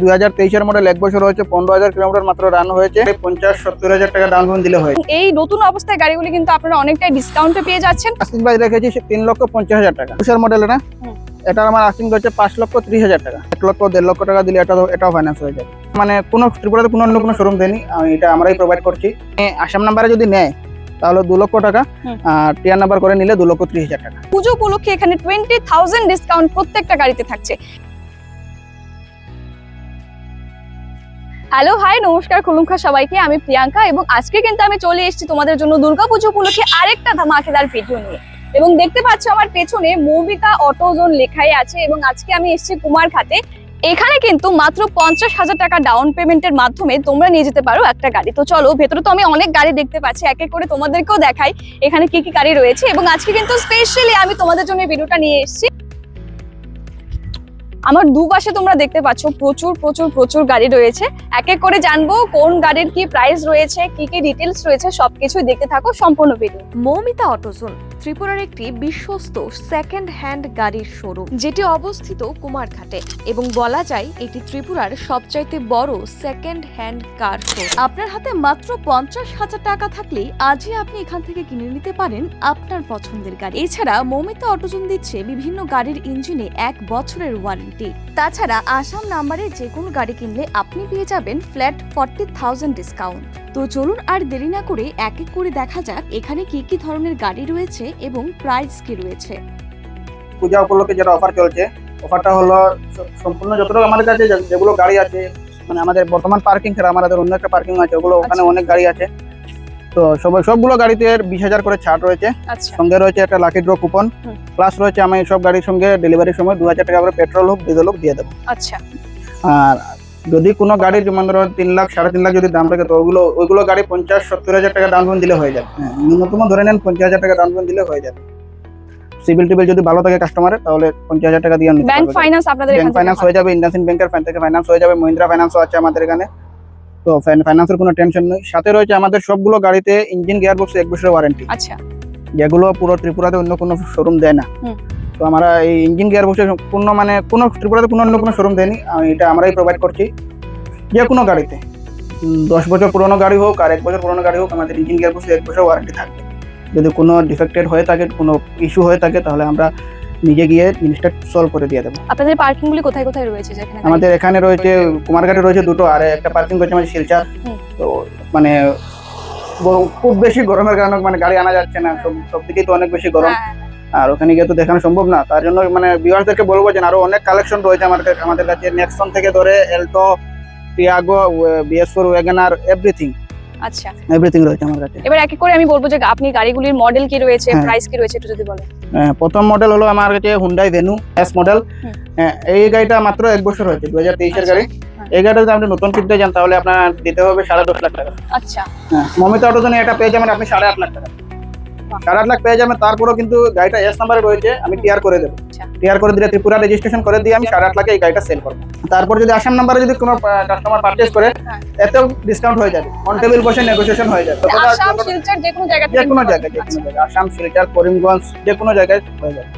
দুই হাজার তেইশের মডেল এক বছর হয়েছে পনেরো হাজার কিলোমিটার মাত্র রান হয়েছে। পঞ্চাশ সত্তর হাজার টাকা ডাউন পেমেন্ট দিলে হয় এই নতুন অবস্থায় গাড়িগুলি কিন্তু আপনারা অনেকটাই ডিসকাউন্টে পেয়ে যাচ্ছেন। আস্কিং প্রাইস রেখেছি তিন লক্ষ পঞ্চাশ হাজার টাকা। তুষার মডেল এটা। হুম। এটার আমার আস্কিং হচ্ছে পাঁচ লক্ষ ত্রিশ হাজার টাকা। এক লক্ষ দেড় লক্ষ টাকা দিলে এটা এটাও ফাইন্যান্স হয়ে যাবে মানে কোনো ত্রিপুরাতে কোনো অন্য কোনো শোরুম দেয়নি। এটা আমরাই প্রোভাইড করছি। আসাম নাম্বারে যদি নেয় তাহলে দু লক্ষ টাকা। আর টিয়ার নাম্বার করে নিলে দু লক্ষ ত্রিশ হাজার টাকা। পুজো উপলক্ষে এখানে টোয়েন্টি থাউজেন্ড ডিসকাউন্ট প্রত্যেকটা গাড়িতে থাকছে। হ্যালো হাই নমস্কার খুলুমখা সবাইকে, আমি প্রিয়াঙ্কা এবং আজকে কিন্তু আমি চলে এসেছি তোমাদের জন্য দুর্গাপুজো উপলক্ষে আরেকটা ধামাকেদার ভিডিও নিয়ে। এবং দেখতে পাচ্ছ আমার পেছনে মৌমিতা অটোজোন লেখাই আছে এবং আজকে আমি এসেছি কুমারঘাটে এখানে কিন্তু মাত্র পঞ্চাশ হাজার টাকা ডাউন পেমেন্টের মাধ্যমে তোমরা নিয়ে যেতে পারো একটা গাড়ি। তো চলো, ভেতরে তো আমি অনেক গাড়ি দেখতে পাচ্ছি, এক এক করে তোমাদেরকেও দেখাই এখানে কি কি গাড়ি রয়েছে। এবং আজকে কিন্তু স্পেশালি আমি তোমাদের জন্য ভিডিওটা নিয়ে এসেছি। আমার দুপাশে তোমরা দেখতে পাচ্ছ প্রচুর প্রচুর প্রচুর গাড়ি রয়েছে। এক এক করে জানব কোন গাড়ির কি প্রাইস রয়েছে, কি কি ডিটেলস রয়েছে সবকিছু দেখতে থাকো সম্পূর্ণ ভিডিও মৌমিতা অটোজোন, ত্রিপুরার একটি বিশ্বস্ত সেকেন্ড হ্যান্ড গাড়ির শোরুম যেটি অবস্থিত কুমারঘাটে। এবং বলা যায়, এটি ত্রিপুরার সবচাইতে বড় সেকেন্ড হ্যান্ড কার শোরুম আপনার হাতে মাত্র পঞ্চাশ হাজার টাকা থাকলেই আজই আপনি এখান থেকে কিনে নিতে পারেন আপনার পছন্দের গাড়ি। এছাড়া মৌমিতা অটোজন দিচ্ছে বিভিন্ন গাড়ির ইঞ্জিনে এক বছরের ওয়ারেন্টি তাছাড়া আসাম নাম্বারে যে কোনো গাড়ি কিনলে আপনি পেয়ে যাবেন ফ্ল্যাট ফর্টি থাউজেন্ড ডিসকাউন্ট। তো চলুন আর দেরি না করে এক এক করে দেখা যাক এখানে কি কি ধরনের গাড়ি রয়েছে এবং প্রাইস কি রয়েছে। পূজা উপলক্ষে যেটা অফার চলছে অফারটা হলো সম্পূর্ণ যতটুকু আমাদের কাছে যেগুলো গাড়ি আছে মানে আমাদের বর্তমান পার্কিং ছাড়া আমাদের অন্য একটা পার্কিং আছে ওগুলো ওখানে আচ্ছা। অনেক গাড়ি আছে। তো সব সবগুলো গাড়িতে বিশ হাজার করে ছাড় রয়েছে। আচ্ছা। সঙ্গে রয়েছে একটা লাকি ড্র কুপন প্লাস রয়েছে আমি সব গাড়ির সঙ্গে ডেলিভারির সময় দু হাজার টাকা করে পেট্রোল হোক ডিজেল হোক দিয়ে দেবো। আচ্ছা। আর যদি কোনো গাড়ির যেমন ধরো তিন লাখ সাড়ে তিন লাখ যদি দাম থাকে তো ওগুলো ওইগুলো গাড়ি পঞ্চাশ সত্তর হাজার টাকা ডাউন পেমেন্ট দিলে হয়ে যাবে। হ্যাঁ, ন্যূনতম ধরে নেন পঞ্চাশ হাজার টাকা ডাউন পেমেন্ট দিলে হয়ে যাবে। সিভিল টিভিল যদি ভালো থাকে কাস্টমারের তাহলে পঞ্চাশ হাজার টাকা দিয়ে ব্যাংক। ফাইন্যান্স আপনাদের ব্যাংক ফাইন্যান্স হয়ে যাবে ইন্ডাসিন ব্যাংকের ফাইন থেকে ফাইন্যান্স হয়ে যাবে মহিন্দ্রা ফাইন্যান্সও আছে আমাদের এখানে। তো ফাইন্যান্সের কোনো টেনশন নেই। সাথে রয়েছে আমাদের সবগুলো গাড়িতে ইঞ্জিন গিয়ার বক্স এক বছরের ওয়ারেন্টি আচ্ছা। যেগুলো পুরো ত্রিপুরাতে অন্য কোনো শোরুম দেয় না। তো আমরা এই ইঞ্জিন গিয়ার বক্সের পূর্ণ মানে কোনো ত্রিপুরাতে কোনো অন্য কোনো শোরুম দেয়নি। আমি এটা আমরাই প্রোভাইড করছি। যে কোনো গাড়িতে। দশ বছর পুরনো গাড়ি হোক আর এক বছর পুরনো গাড়ি হোক আমাদের ইঞ্জিন গিয়ার বক্সে এক বছর ওয়ারেন্টি থাকবে। যদি কোনো ডিফেক্টেড হয়ে থাকে কোনো ইস্যু হয়ে থাকে তাহলে আমরা নিজে গিয়ে জিনিসটা সলভ করে দিয়ে দেবো। আপনাদের পার্কিং গুলি কোথায় কোথায় রয়েছে যেখানে আমাদের এখানে রয়েছে কুমারঘাটে রয়েছে দুটো আর একটা পার্কিং রয়েছে আমাদের শিলচার। তো মানে খুব বেশি গরমের কারণে মানে গাড়ি আনা যাচ্ছে না সব সব দিকেই তো অনেক বেশি গরম। হ্যাঁ, আর ওখানে গিয়ে তো দেখানো সম্ভব না তার জন্য মানে ভিউয়ার্সদেরকে বলব যে আরও অনেক কালেকশন রয়েছে কাছে আমাদের কাছে নেক্সন থেকে ধরে Alto Tiago BS four WagonR everything আচ্ছা এভরিথিং রয়েছে আমার কাছে এবার এক এক করে আমি বলব যে আপনি গাড়িগুলির মডেল কি রয়েছে হ্যাঁ। প্রাইস কি রয়েছে একটু যদি বলেন প্রথম মডেল হলো আমার কাছে হুন্ডাই ভেনু এস মডেল। এই গাড়িটা মাত্র এক বছর হয়েছে দু হাজার তেইশের আচ্ছা, গাড়ি হ্যাঁ। এই গাড়িটা যদি আপনি নতুন কিনতে যান তাহলে আপনার দিতে হবে সাড়ে দশ লাখ টাকা আচ্ছা হ্যাঁ মমিতা অটো জন্য এটা পেয়ে যাবেন আপনি সাড়ে আট লাখ টাকা। সাড়ে আট লাখ পেয়ে যাবেন তারপরেও কিন্তু গাড়িটা এস নাম্বারে রয়েছে আমি টিআর করে দেবো। আচ্ছা। টিআর করে দিলে ত্রিপুরা রেজিস্ট্রেশন করে দিয়ে আমি সাড়ে আট লাখে এই গাড়িটা সেল করব। তারপর যদি আসাম নাম্বারে যদি কোনো কাস্টমার পারচেস করে হ্যাঁ। এতেও ডিসকাউন্ট হয়ে যাবে। অন টেবিল বসে নেগোসিয়েশন হয়ে যাবে। শিলচর যে কোনো জায়গা যে কোনো নিতে জায়গায় যে কোনো জায়গায়। আসাম শিলচর করিমগঞ্জ যে কোনো জায়গায় হয়ে যাবে।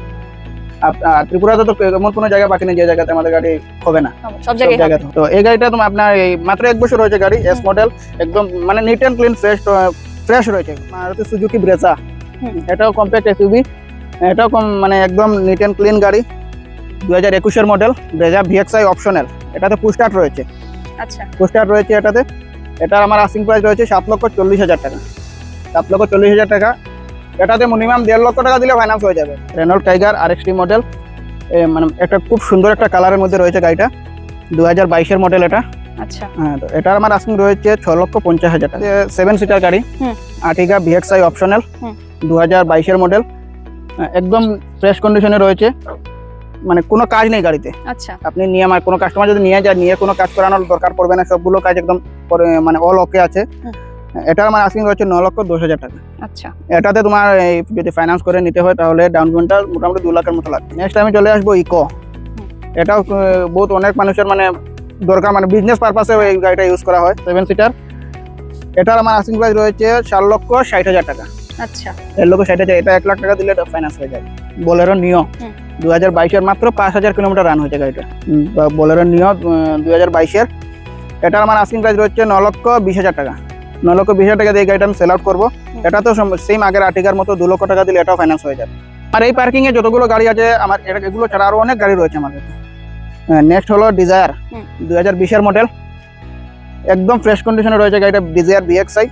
ত্রিপুরাতে তো এমন কোনো জায়গা বাকি নেই যে জায়গাতে আমাদের গাড়ি হবে না। আচ্ছা, সব জায়গায় তো এই গাড়িটা তোমার আপনার এই মাত্র এক বছর রয়েছে গাড়ি এস মডেল একদম মানে neat and clean fresh fresh রয়েছে। Suzuki Brezza. এটাও কম্প্যাক্ট এসইউভি এটাও কম মানে একদম নিট অ্যান্ড ক্লিন গাড়ি। দু হাজার একুশের মডেল ব্রেজা ভিএক্সআই অপশনাল এটাতে পুস্টার্ট রয়েছে। আচ্ছা। পুস্টার্ট রয়েছে এটাতে। এটার আমার আসিং প্রাইস রয়েছে সাত লক্ষ চল্লিশ হাজার টাকা। সাত লক্ষ চল্লিশ হাজার টাকা। এটাতে মিনিমাম দেড় লক্ষ টাকা দিলে ফাইন্যান্স হয়ে যাবে। Renault tiger R XT model মানে একটা খুব সুন্দর একটা কালারের মধ্যে রয়েছে গাড়িটা। দু হাজার বাইশের মডেল এটা। আচ্ছা। হ্যাঁ তো এটার আমার আসিং রয়েছে ছ লক্ষ পঞ্চাশ হাজার টাকা। সেভেন সিটার গাড়ি। হুম। আর্টিকা ভিএক্সআই অপশনাল দু হাজার বাইশের মডেল একদম ফ্রেশ কন্ডিশনে রয়েছে। মানে কোনো কাজ নেই গাড়িতে। আচ্ছা। আপনি নিয়ে আমার কোনো কাস্টমার যদি নিয়ে যায় নিয়ে কোনো কাজ করানোর দরকার পড়বে না সবগুলো কাজ একদম মানে অল ওকে আছে। এটার আমার আসিং রয়েছে ন লক্ষ দশ হাজার টাকা। আচ্ছা। এটাতে তোমার যদি ফাইন্যান্স করে নিতে হয় তাহলে ডাউন পেমেন্টটা মোটামুটি দু লাখের মতো লাগবে। নেক্সট আমি চলে আসব ইকো এটাও বহুত অনেক মানুষের মানে দরকার মানে বিজনেস পারপাসে এই গাড়িটা ইউজ করা হয়। সেভেন সিটার এটার আমার আসিং প্রাইস রয়েছে চার লক্ষ ষাট হাজার টাকা। আচ্ছা। দেড় লক্ষ ষাট হাজার এটা এক লাখ টাকা দিলে ফাইন্যান্স হয়ে যাবে বোলেরো নিও। দু হাজার বাইশের মাত্র পাঁচ হাজার কিলোমিটার রান হয়েছে গাড়িটা। বোলেরো নিও দু হাজার বাইশের এটার আমার আস্কিং প্রাইস রয়েছে ন লক্ষ বিশ হাজার টাকা। ন লক্ষ বিশ হাজার টাকা দিয়ে গাড়িটা আমি সেল আউট করব। এটা তো সেম আগের আর্টিকার মতো দু লক্ষ টাকা দিলে এটাও ফাইন্যান্স হয়ে যাবে। আর এই পার্কিংয়ে যতগুলো গাড়ি আছে আমার এটা- এগুলো ছাড়া আরও অনেক গাড়ি রয়েছে কাছে। নেক্সট হলো ডিজায়ার। দু হাজার বিশের মডেল একদম ফ্রেশ কন্ডিশনে রয়েছে গাড়িটা ডিজায়ার বিএক্সআই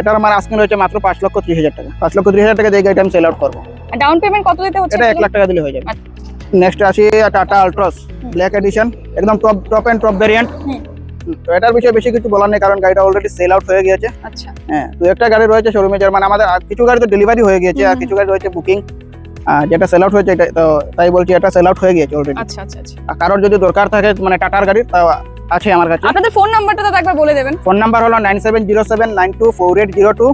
এটার আমার আস্কিং রয়েছে মাত্র পাঁচ লক্ষ ত্রিশ হাজার টাকা। পাঁচ লক্ষ ত্রিশ হাজার টাকা দিয়ে গাড়িটা আমি সেল আউট করব। ডাউন পেমেন্ট কত দিতে হচ্ছে এটা এক লাখ টাকা দিলে হয়ে যাবে। নেক্সট আসি টাটা আলট্রস ব্ল্যাক এডিশন একদম top top and top variant তো এটার বিষয়ে বেশি কিছু বলার নেই কারণ গাড়িটা অলরেডি সেল আউট হয়ে গিয়েছে। আচ্ছা। হ্যাঁ দু একটা গাড়ি রয়েছে শোরুমে যার মানে আমাদের কিছু গাড়ি তো ডেলিভারি হয়ে গিয়েছে আর কিছু গাড়ি রয়েছে বুকিং যেটা সেল আউট হয়েছে এটা তো তাই বলছি এটা সেল আউট হয়ে গিয়েছে অলরেডি আচ্ছা আচ্ছা আচ্ছা। আর কারোর যদি দরকার থাকে মানে টাটার গাড়ি তাও আছে আমার কাছে আপনাদের ফোন নাম্বারটা তো একবার বলে দেবেন ফোন নাম্বার হলো nine seven zero seven nine two four eight zero two.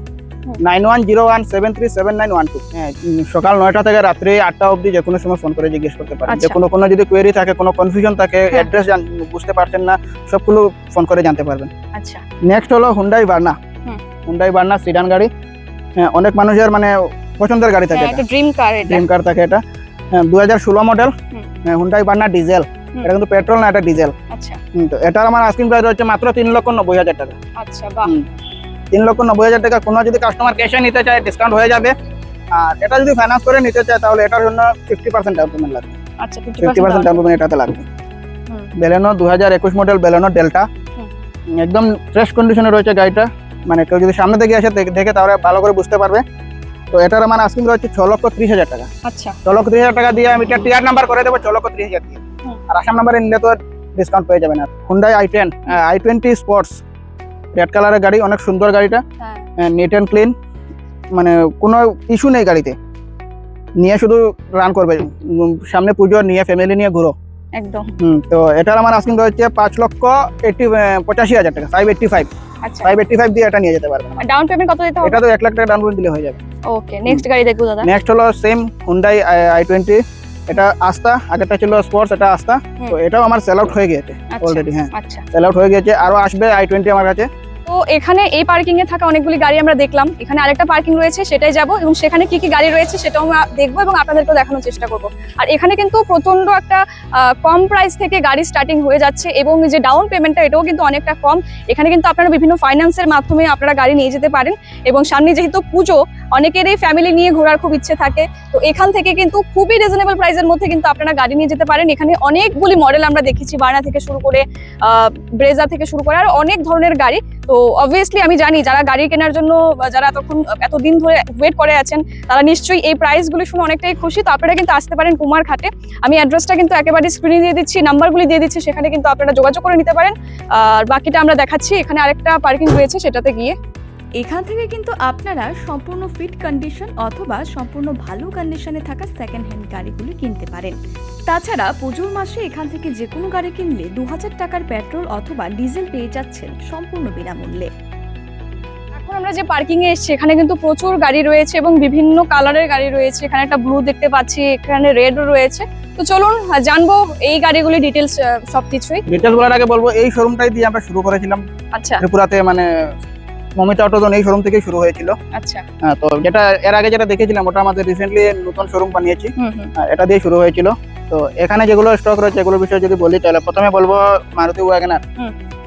Nine one zero one seven three seven nine one two হ্যাঁ সকাল নয়টা থেকে রাত্রি আটটা অবধি যে কোনো সময় ফোন করে জিজ্ঞেস করতে পারেন যে আচ্ছা। কোনো কোনো যদি কোয়েরি থাকে কোনো কনফিউশন থাকে হ্যাঁ। অ্যাড্রেস বুঝতে পারছেন না সবগুলো ফোন করে জানতে পারবেন আচ্ছা নেক্সট হলো হুন্ডাই বার্না হুম। হুন্ডাই বার্না সিডান গাড়ি হ্যাঁ, অনেক মানুষের মানে পছন্দের গাড়ি থাকে হ্যাঁ ড্রিম কার এটা ড্রিম কার থাকে এটা দু হাজার ষোলো মডেল। Hyundai Verna diesel. এটা কিন্তু পেট্রোল না এটা ডিজেল। আচ্ছা। তো এটার আমার আস্কিং প্রাইস হচ্ছে মাত্র তিন লক্ষ নব্বই হাজার টাকা। আচ্ছা বাহ। তিন লক্ষ নব্বই হাজার টাকা। কোনো যদি কাস্টমার ক্যাশে নিতে চায় ডিসকাউন্ট হয়ে যাবে। আর এটা যদি ফাইন্যান্স করে নিতে চায় তাহলে এটার জন্য ফিফটি পার্সেন্ট ডাউন পেমেন্ট লাগবে। আচ্ছা ফিফটি 50% পার্সেন্ট ডাউন পেমেন্ট এটাতে লাগবে। বেলেনো দু হাজার একুশ মডেল বেলেনো ডেল্টা একদম ফ্রেশ কন্ডিশনে রয়েছে গাড়িটা। মানে কেউ যদি সামনে থেকে আসে দেখ- দেখে তাহলে ভালো করে বুঝতে পারবে। তো এটার আমার আস্কিং রয়েছে ছ লক্ষ ত্রিশ হাজার টাকা। আচ্ছা। ছ লক্ষ ত্রিশ হাজার টাকা দিয়ে আমি এটা টিআর নাম্বার করে দেবো ছ লক্ষ ত্রিশ হাজার দিয়ে। আর আসাম নাম্বারে নিলে তো ডিসকাউন্ট পেয়ে যাবেন আর। Hyundai i ten i twenty sports red কালারের গাড়ি অনেক সুন্দর গাড়িটা। নিট অ্যান্ড ক্লিন মানে কোনো ইস্যু নেই গাড়িতে। নিয়ে শুধু রান করবে। সামনে পুজো নিয়ে ফ্যামিলি নিয়ে ঘুরো। একদম। হুম তো এটার আমার আস্কিং রয়েছে পাঁচ লক্ষ এইটটি পঁচাশি হাজার টাকা। Five eighty five five eighty five দিয়ে এটা নিয়ে যেতে পারবেন। ডাউন পেমেন্ট কত দিতে হবে? এটা তো এক লাখ টাকা ডাউন পেমেন্ট দিলে হয়ে যাবে। ওকে নেক্সট গাড়ি দেখব দাদা। নেক্সট হলো সেম হুন্ডাই আই টোয়েন্টি এটা আস্তা আগেরটা ছিল স্পোর্টস এটা আস্তা তো এটাও আমার সেল আউট হয়ে গিয়েছে আচ্ছা অলরেডি হ্যাঁ। আচ্ছা। সেল আউট হয়ে গিয়েছে আরও আসবে আই টোয়েন্টি আমার কাছে। তো এখানে এই পার্কিং এ থাকা অনেকগুলি গাড়ি আমরা দেখলাম। এখানে আরেকটা পার্কিং রয়েছে সেটাই যাব এবং সেখানে কি কি গাড়ি রয়েছে সেটাও আমরা দেখব এবং আপনাদেরকেও দেখানোর চেষ্টা করব। আর এখানে কিন্তু প্রচণ্ড একটা কম প্রাইস থেকে গাড়ি স্টার্টিং হয়ে যাচ্ছে এবং যে ডাউন পেমেন্টটা এটাও কিন্তু অনেকটা কম। এখানে কিন্তু আপনারা বিভিন্ন ফাইন্যান্সের মাধ্যমে আপনারা গাড়ি নিয়ে যেতে পারেন এবং সামনে যেহেতু পুজো অনেকেরই ফ্যামিলি নিয়ে ঘোরার খুব ইচ্ছে থাকে। তো এখান থেকে কিন্তু খুবই রিজনেবল প্রাইসের মধ্যে কিন্তু আপনারা গাড়ি নিয়ে যেতে পারেন। এখানে অনেকগুলি মডেল আমরা দেখেছি, বার্না থেকে শুরু করে ব্রেজা থেকে শুরু করে, আর অনেক ধরনের গাড়ি। তো অবভিয়াসলি আমি জানি, যারা গাড়ি কেনার জন্য যারা এতক্ষণ, এতদিন ধরে ওয়েট করে আছেন, তারা নিশ্চয়ই এই প্রাইসগুলি শুনে অনেকটাই খুশি। তো আপনারা কিন্তু আসতে পারেন কুমারঘাটে আমি অ্যাড্রেসটা কিন্তু একেবারে স্ক্রিনে দিয়ে দিচ্ছি নাম্বারগুলি দিয়ে দিচ্ছি, সেখানে কিন্তু আপনারা যোগাযোগ করে নিতে পারেন। আর বাকিটা আমরা দেখাচ্ছি, এখানে আরেকটা পার্কিং রয়েছে সেটাতে গিয়ে। এখান থেকে কিন্তু আপনারা সম্পূর্ণ ফিট কন্ডিশন অথবা সম্পূর্ণ ভালো কন্ডিশনে থাকা সেকেন্ড হ্যান্ড গাড়িগুলো কিনতে পারেন। তাছাড়া পুজোর মাসে এখান থেকে যে কোনো গাড়ি কিনলে দু হাজার টাকার পেট্রোল অথবা ডিজেল পেয়ে যাচ্ছেন সম্পূর্ণ বিনামূল্যে। এখন আমরা যে পার্কিং এ এসেছি এখানে কিন্তু প্রচুর গাড়ি রয়েছে এবং বিভিন্ন কালারের গাড়ি রয়েছে। এখানে একটা ব্লু দেখতে পাচ্ছি এখানে রেডও রয়েছে। তো চলুন জানব এই গাড়িগুলি ডিটেলস সবকিছুই। ডিটেলস বলার আগে বলব এই শোরুমটাই দিয়ে আমরা শুরু করেছিলাম। আচ্ছা। ত্রিপুরাতে মানে মমিতা অটোজন এই শোরুম থেকেই শুরু হয়েছিল। আচ্ছা। হ্যাঁ, তো যেটা এর আগে যেটা দেখেছিলাম ওটা আমাদের রিসেন্টলি নতুন শোরুম বানিয়েছি। হ্যাঁ, এটা দিয়ে শুরু হয়েছিল। তো এখানে যেগুলো স্টক রয়েছে এগুলোর বিষয়ে যদি বলি তাহলে প্রথমে বলব মারুতি ওয়াগনার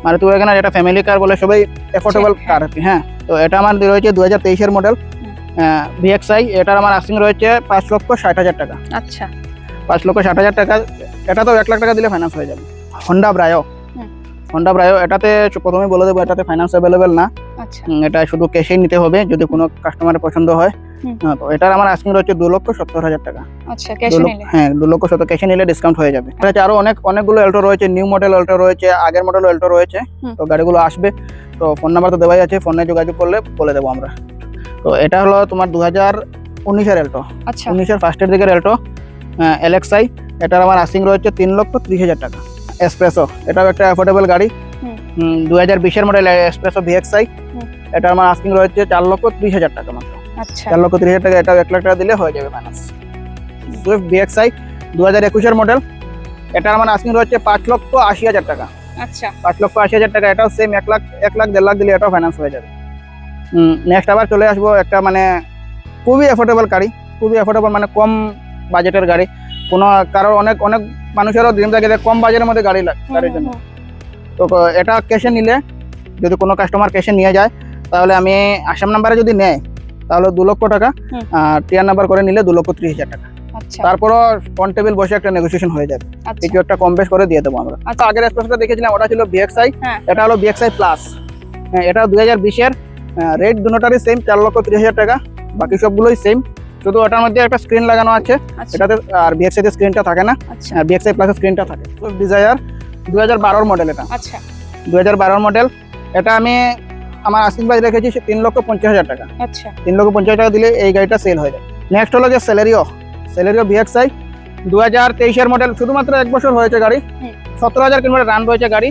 মারুতি ওয়াগনার এটা ফ্যামিলি কার বলে সবাই এফোর্ডেবল হ্যাঁ। কার হ্যাঁ তো এটা আমার রয়েছে দু হাজার তেইশের মডেল ভিএক্সআই এটার আমার আস্কিং রয়েছে পাঁচ লক্ষ ষাট হাজার টাকা। আচ্ছা। পাঁচ লক্ষ ষাট হাজার টাকা এটা তো এক লাখ টাকা দিলে ফাইন্যান্স হয়ে যাবে। হন্ডা ব্রায়ো হন্ডা ব্রায়ো এটাতে প্রথমে বলে দেবো এটাতে ফাইন্যান্স অ্যাভেলেবেল না। এটা শুধু ক্যাশেই নিতে হবে যদি কোনো কাস্টমারের পছন্দ হয়। তো এটার আমার আস্কিং রয়েছে দু লক্ষ সত্তর হাজার টাকা। আচ্ছা ক্যাশে নিলে। হ্যাঁ দু লক্ষ সত্তর ক্যাশে নিলে ডিসকাউন্ট হয়ে যাবে। আছে আরও অনেক অনেকগুলো অল্টো রয়েছে নিউ মডেল অল্টো রয়েছে আগের মডেল অল্টো রয়েছে। তো গাড়িগুলো আসবে। তো ফোন নাম্বার তো দেওয়াই আছে ফোনে যোগাযোগ করলে বলে দেবো আমরা। তো এটা হলো তোমার দু হাজার উনিশের অল্টো আচ্ছা। উনিশের ফার্স্টের দিকের অল্টো এলেক্সাই এটার আমার আসিং রয়েছে তিন লক্ষ ত্রিশ হাজার টাকা। এক্সপ্রেসো এটাও একটা অ্যাফোর্ডেবল গাড়ি। দু হাজার বিশের মডেল এক্সপ্রেসো ভিএক্সআই। এটা আমার আস্কিং রয়েছে চার লক্ষ ত্রিশ হাজার টাকা মাত্র। আচ্ছা। চার লক্ষ ত্রিশ হাজার টাকা এটাও এক লাখ টাকা দিলে হয়ে যাবে মাইনাস সুইফট ভিএক্সআই দু হাজার একুশের মডেল এটার আমার আস্কিং রয়েছে পাঁচ লক্ষ আশি হাজার টাকা। আচ্ছা। পাঁচ লক্ষ আশি হাজার টাকা এটাও সেম এক লাখ এক লাখ দেড় লাখ দিলে এটাও ফাইন্যান্স হয়ে যাবে। নেক্সট আবার চলে আসব একটা মানে খুবই অ্যাফোর্ডেবল গাড়ি। খুবই অ্যাফোর্ডেবল মানে কম বাজেটের গাড়ি। কোনো কারও অনেক অনেক মানুষেরও ড্রিম থাকে কম বাজারের মধ্যে গাড়ি লাগে গাড়ির জন্য। তো এটা ক্যাশে নিলে যদি কোনো কাস্টমার ক্যাশে নিয়ে যায় তাহলে আমি আসাম নাম্বারে যদি নেয় তাহলে দু লক্ষ টাকা আর টিয়ার নাম্বার করে নিলে দু লক্ষ ত্রিশ হাজার টাকা। আচ্ছা। তারপরও অন টেবিল বসে একটা নেগোসিয়েশন হয়ে যাবে। আচ্ছা। কিছু একটা কম বেশ করে দিয়ে দেবো আমরা। আচ্ছা। আগের এক্সপ্রেসটা দেখেছিলাম ওটা ছিল বিএক্সআই হ্যাঁ। এটা হলো বিএক্সআই প্লাস হ্যাঁ এটা দুই হাজার বিশের রেট দুটারই সেম চার লক্ষ ত্রিশ হাজার টাকা। বাকি সবগুলোই সেম শুধু ওটার মধ্যে একটা স্ক্রিন লাগানো আছে। আচ্ছা। এটাতে আর বিএক্সআই তে স্ক্রিনটা থাকে না। আচ্ছা। বিএক্সআই প্লাসের স্ক্রিনটা থাকে। ডিজায়ার দুই হাজার বারোর মডেল এটা। আচ্ছা। দুই হাজার বারোর মডেল এটা আমি আমার আস্কিং প্রাইস রেখেছি তিন লক্ষ পঞ্চাশ হাজার টাকা। আচ্ছা। তিন লক্ষ পঞ্চাশ টাকা দিলে এই গাড়িটা সেল হয়ে যায়। নেক্সট হলো যে স্যালারিও স্যালারিও বিএক্সআই দু হাজার তেইশের মডেল শুধুমাত্র এক বছর হয়েছে গাড়ি। সতেরো হাজার কিলোমিটার রান রয়েছে গাড়ি।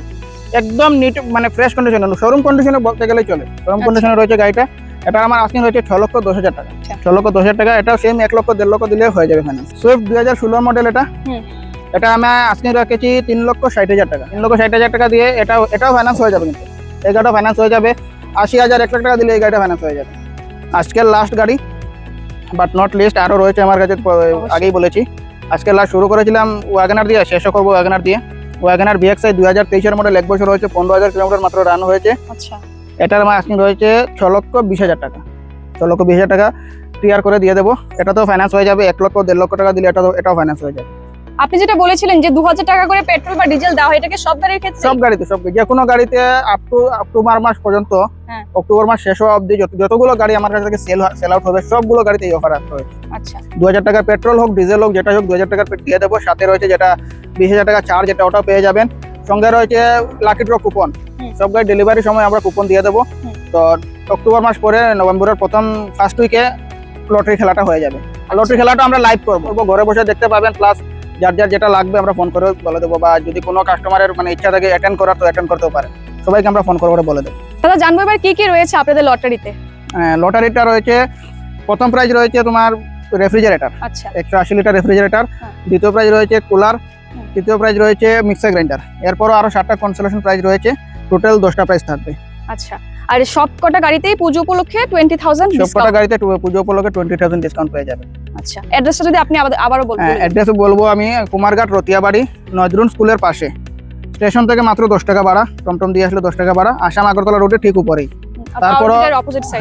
একদম নিট মানে ফ্রেশ কন্ডিশনে শোরুম কন্ডিশনে বলতে গেলেই চলে। শোরুম আচ্ছা। কন্ডিশনে রয়েছে গাড়িটা। এটা আমার আস্কিং রয়েছে ছ লক্ষ দশ হাজার টাকা। আচ্ছা। ছ লক্ষ দশ হাজার টাকা এটা সেম এক লক্ষ দেড় লক্ষ দিলে হয়ে যাবে ফাইন্যান্স সুইফট দুই হাজার ষোলোর মডেল এটা। এটা আমি আস্কিং রেখেছি তিন লক্ষ ষাট হাজার টাকা। তিন লক্ষ ষাট হাজার টাকা দিয়ে এটা এটাও ফাইন্যান্স হয়ে যাবে কিন্তু। এই গাড়িটা ফাইন্যান্স হয়ে যাবে। আশি হাজার এক লাখ টাকা দিলে এই গাড়িটা ফাইন্যান্স হয়ে যাবে। আজকের লাস্ট গাড়ি বাট নট লিস্ট আরও রয়েছে আমার কাছে আগেই বলেছি। আজকে লাস্ট শুরু করেছিলাম ওয়াগনার দিয়ে শেষও করব ওয়াগনার দিয়ে। ওয়াগনার বিএক্সআই দুই হাজার তেইশের মডেল এক বছর হয়েছে পনেরো হাজার কিলোমিটার মাত্র রান হয়েছে। আচ্ছা। এটার আমার আস্কিং রয়েছে ছ লক্ষ বিশ হাজার টাকা। ছ লক্ষ বিশ হাজার টাকা ক্লিয়ার করে দিয়ে দেবো। এটা তো ফাইন্যান্স হয়ে যাবে এক লক্ষ দেড় লক্ষ টাকা দিলে এটা তো এটাও ফাইন্যান্স হয়ে যাবে। আপনি যেটা বলেছিলেন যে দু হাজার টাকা করে পেট্রোল বা ডিজেল দেওয়া হয় এটাকে সব গাড়ির ক্ষেত্রে? সব গাড়িতে সব যে কোনো গাড়িতে আপ টু অক্টোবর মাস পর্যন্ত হ্যাঁ। অক্টোবর মাস শেষ হওয়া অবধি যতগুলো গাড়ি আমার কাছ থেকে সেল সেল আউট হবে সবগুলো গাড়িতে এই অফার আসতে হয়েছে আচ্ছা। দু হাজার টাকার পেট্রোল হোক ডিজেল হোক যেটা হোক দু হাজার টাকার দিয়ে দেবো। সাথে রয়েছে যেটা বিশ হাজার টাকা চার্জ যেটা ওটাও পেয়ে যাবেন। সঙ্গে রয়েছে লাকি ড্র কুপন সব গাড়ি ডেলিভারির সময় আমরা কুপন দিয়ে দেবো। তো অক্টোবর মাস পরে নভেম্বরের প্রথম ফার্স্ট উইকে লটারি খেলাটা হয়ে যাবে। লটারি খেলাটা আমরা লাইভ করব। ঘরে বসে দেখতে পাবেন প্লাস যার যার যেটা লাগবে আমরা ফোন করে বলে দেবো বা যদি কোনো কাস্টমারের মানে ইচ্ছা থাকে অ্যাটেন্ড করার তো অ্যাটেন্ড করতেও পারে। সবাইকে আমরা ফোন করে বলে দেবো। দাদা জানব এবার কি কি রয়েছে আপনাদের লটারিতে লটারিটা রয়েছে প্রথম প্রাইজ রয়েছে তোমার রেফ্রিজারেটর আচ্ছা। একশো আশি লিটার রেফ্রিজারেটর হ্যাঁ। দ্বিতীয় প্রাইজ রয়েছে কুলার। তৃতীয় প্রাইজ রয়েছে মিক্সার গ্রাইন্ডার এরপরও আরও সাতটা কনসোলেশন প্রাইজ রয়েছে টোটাল দশটা প্রাইজ থাকবে। আচ্ছা। আর সব কটা গাড়িতেই পুজো উপলক্ষে টোয়েন্টি থাউজেন্ড সবকটা গাড়িতে পুজো উপলক্ষে টোয়েন্টি থাউজেন্ড ডিসকাউন্ট পেয়ে যাবে। আচ্ছা অ্যাড্রেসটা যদি আপনি আবার- আবারও বলবেন অ্যাড্রেস বলব আমি কুমারঘাট রতিয়াবাড়ি নজরুন স্কুলের পাশে। স্টেশন থেকে মাত্র দশ টাকা ভাড়া টমটম দিয়ে আসলে দশ টাকা ভাড়া আসাম আগরতলা রোডে ঠিক উপরেই।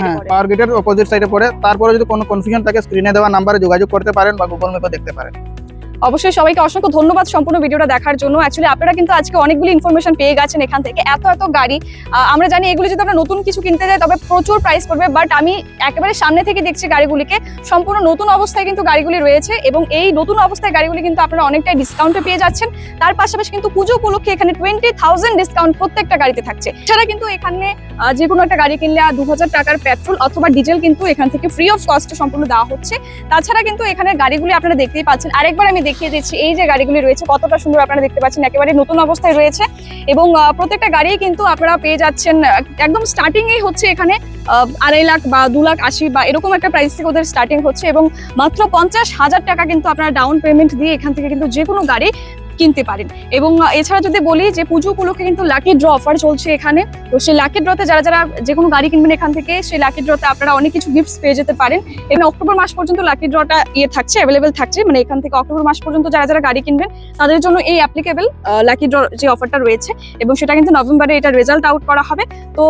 হ্যাঁ পাওয়ার গেটের অপোজিট সাইডে পড়ে। তারপরে যদি কোনো কনফিউশন থাকে স্ক্রিনে দেওয়া নাম্বারে যোগাযোগ করতে পারেন বা গুগল ম্যাপে দেখতে পারেন। অবশ্যই সবাইকে অসংখ্য ধন্যবাদ সম্পূর্ণ ভিডিওটা দেখার জন্য। অ্যাকচুয়ালি আপনারা কিন্তু আজকে অনেকগুলি ইনফরমেশন পেয়ে গেছেন এখান থেকে। এত এত গাড়ি। আমরা জানি এগুলো যদি আমরা নতুন কিছু কিনতে যাই, তবে প্রচুর প্রাইস পড়বে। বাট আমি একেবারে সামনে থেকে দেখছি গাড়িগুলিকে। সম্পূর্ণ নতুন অবস্থায় কিন্তু গাড়িগুলি রয়েছে এবং এই নতুন অবস্থায় গাড়িগুলি কিন্তু আপনারা অনেকটাই ডিসকাউন্টে পেয়ে যাচ্ছেন। তার পাশাপাশি কিন্তু পুজো উপলক্ষে এখানে টোয়েন্টি থাউজেন্ড ডিসকাউন্ট প্রত্যেকটা গাড়িতে থাকছে। এছাড়া কিন্তু এখানে যে কোনো একটা গাড়ি কিনলে দু হাজার টাকার পেট্রোল অথবা ডিজেল কিন্তু এখান থেকে ফ্রি অফ কস্টে সম্পূর্ণ দেওয়া হচ্ছে। তাছাড়া কিন্তু এখানে গাড়িগুলি আপনারা দেখতেই পাচ্ছেন। আরেকবার আমি দেখিয়ে দিচ্ছি, এই যে গাড়িগুলি রয়েছে, কতটা সুন্দর আপনারা দেখতে পাচ্ছেন, একেবারে নতুন অবস্থায় রয়েছে। এবং প্রত্যেকটা গাড়ি কিন্তু আপনারা পেয়ে যাচ্ছেন, একদম স্টার্টিংয়েই হচ্ছে এখানে আড়াই লাখ বা দু লাখ আশি বা এরকম একটা প্রাইস থেকে ওদের স্টার্টিং হচ্ছে। এবং মাত্র পঞ্চাশ হাজার টাকা কিন্তু আপনারা ডাউন পেমেন্ট দিয়ে এখান থেকে কিন্তু যে কোনো গাড়ি কিনতে পারেন। এবং এছাড়া যদি বলি যে পুজো উপলক্ষে কিন্তু লাকি ড্র অফার চলছে এখানে, তো সেই লাকি ড্রতে যারা যারা যে কোনো গাড়ি কিনবেন এখান থেকে, সেই লাকি ড্রতে আপনারা অনেক কিছু গিফটস পেয়ে যেতে পারেন। এবং অক্টোবর মাস পর্যন্ত লাকি ড্রটা ইয়ে থাকছে অ্যাভেলেবেল থাকছে। মানে এখান থেকে অক্টোবর মাস পর্যন্ত যারা যারা গাড়ি কিনবেন, তাদের জন্য এই অ্যাপ্লিকেবল লাকি ড্র যে অফারটা রয়েছে। এবং সেটা কিন্তু নভেম্বরে এটা রেজাল্ট আউট করা হবে। তো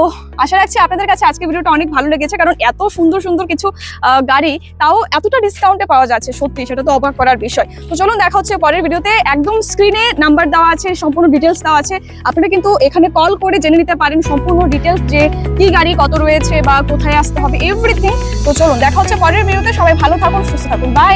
আশা রাখছি আপনাদের কাছে আজকে ভিডিওটা অনেক ভালো লেগেছে, কারণ এত সুন্দর সুন্দর কিছু গাড়ি, তাও এতটা ডিসকাউন্টে পাওয়া যাচ্ছে, সত্যি সেটা তো অবাক করার বিষয়। তো চলুন দেখা হচ্ছে পরের ভিডিওতে। একদম স্ক্রিনে নাম্বার দেওয়া আছে, সম্পূর্ণ ডিটেলস দেওয়া আছে। আপনারা কিন্তু এখানে কল করে জেনে নিতে পারেন সম্পূর্ণ ডিটেলস যে কি গাড়ি কত রয়েছে বা কোথায় আসতে হবে এভরিথিং তো চলুন, দেখা হচ্ছে পরের ভিডিওতে সবাই ভালো থাকুন, সুস্থ থাকুন। বাই